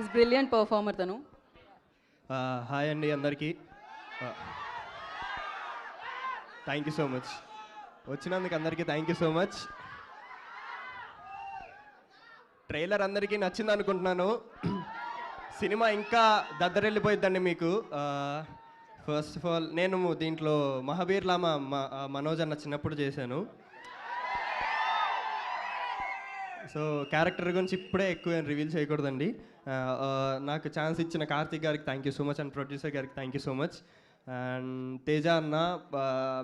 Is brilliant performer తను hi అండి అందరికీ. థ్యాంక్ యూ సో మచ్ వచ్చినందుకు అందరికీ thank you so much trailer అందరికీ నచ్చింది అనుకుంటున్నాను. సినిమా ఇంకా దద్దరెళ్ళిపోయిద్దండి మీకు. ఫస్ట్ ఆఫ్ ఆల్ నేను దీంట్లో మహాబీర్ లామా మనోజ్ అన్న చిన్నప్పుడు చేశాను. సో క్యారెక్టర్ గురించి ఇప్పుడే ఎక్కువ నేను రివీల్ చేయకూడదండి. నాకు ఛాన్స్ ఇచ్చిన కార్తిక్ గారికి thank you so much and producer గారికి thank you so much and Teja అన్న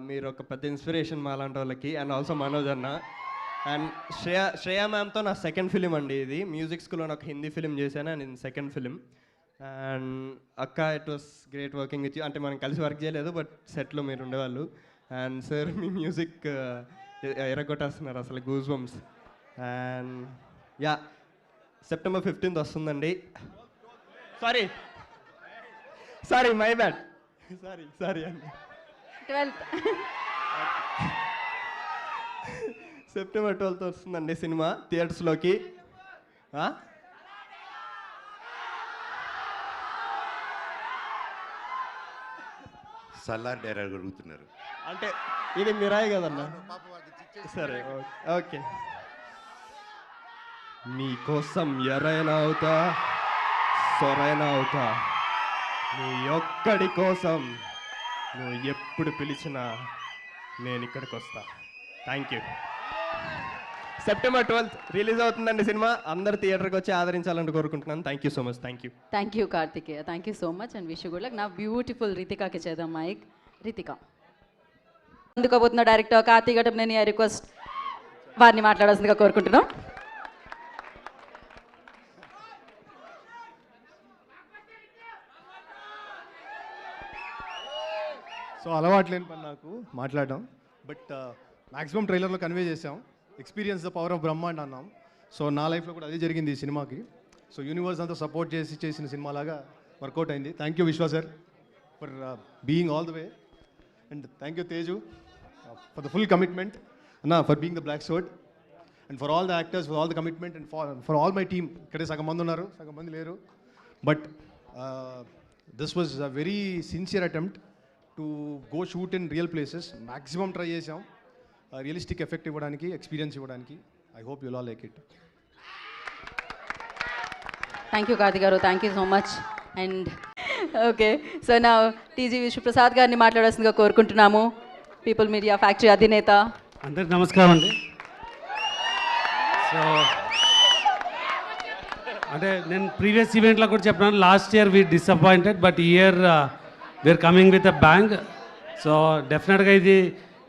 మీరు ఒక పెద్ద ఇన్స్పిరేషన్ మా లాంటి వాళ్ళకి అండ్ ఆల్సో మనోజ్ అన్న. అండ్ శ్రేయా శ్రేయా మ్యామ్తో నా సెకండ్ ఫిలిం అండి ఇది. మ్యూజిక్ స్కూల్లో ఒక హిందీ ఫిలిం చేశాను అండ్ ఇది సెకండ్ ఫిలిం అండ్ అక్క it was great working with అంటే మనం కలిసి వర్క్ చేయలేదు బట్ సెట్లో మీరు ఉండేవాళ్ళు. అండ్ సార్ మీ మ్యూజిక్ ఎరగొట్టేస్తున్నారు అసలు goosebumps and yeah September fifteenth వస్తుందండి. Sorry sorry my bad sorry sorry అండి ట్వెల్త్ సెప్టెంబర్ ట్వెల్త్ వస్తుందండి సినిమా థియేటర్స్లోకి ఆ? సల్లార్ డైరెక్టర్ అడుగుతున్నారు. అంటే ఇది మిరాయి కదన్నా? సరే ఓకే. మీకోసం ఎరైనా అవుతా సొరైనా అవుతా నీ ఒక్కడి కోసం నువ్వు ఎప్పుడు పిలిచినా నేను ఇక్కడికి వస్తా. Thank you September twelfth release అవుతుందండి సినిమా. అందరు థియేటర్కి వచ్చి ఆదరించాలని కోరుకుంటున్నాను. Thank you so much thank you thank you Karthikeya. Thank you so much and wish good luck నా బ్యూటిఫుల్ రితికాకి చేద్దాం మైక్ రితిక అందుకోబోతున్న డైరెక్టర్ కార్తీక్ నేను ఐ రిక్వెస్ట్ వారిని మాట్లాడాల్సిందిగా కోరుకుంటున్నాం. సో అలవాటు లేని పని నాకు మాట్లాడడం. బట్ మ్యాక్సిమం ట్రైలర్లో కన్వే చేసాం experience the power of Brahmand అన్నాం. సో నా లైఫ్లో కూడా అదే జరిగింది ఈ సినిమాకి. సో యూనివర్స్ అంతా సపోర్ట్ చేసి చేసిన సినిమా లాగా వర్కౌట్ అయింది thank you Vishwa sir for being all the way and thank you Teju for the full commitment అన్న for being the black sword and for all the actors for all the commitment and for for all my team ఇక్కడే సగం మంది ఉన్నారు సగం మంది లేరు. But this was a very sincere attempt to go shoot in real places maximum try చేసాం realistic effect ఇవ్వడానికి experience ఇవ్వడానికి. I hope you'll all like it thank you Karthik గారు thank you so much and okay so నా TG Vishwaprasad గారిని మాట్లాడాల్సిందిగా కోరుకుంటున్నాము. People media factory అధినేత. అందరికి నమస్కారం అండి. సో అంటే నేను ప్రీవియస్ ఈవెంట్లో కూడా చెప్పినాను. Last year we disappointed but year we're coming with a bang so డెఫినెట్గా ఇది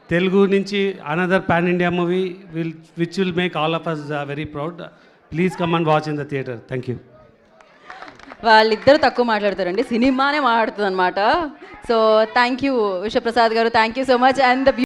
తెలుగు నుంచి another pan India movie will which will make all of us very proud please come and watch in the theatre thank you వాళ్ళిద్దరు తక్కువ మాట్లాడతారండి. సినిమానే మాట్లాడుతుంది అనమాట so thank you Vishwaprasad గారు. Thank you so much and the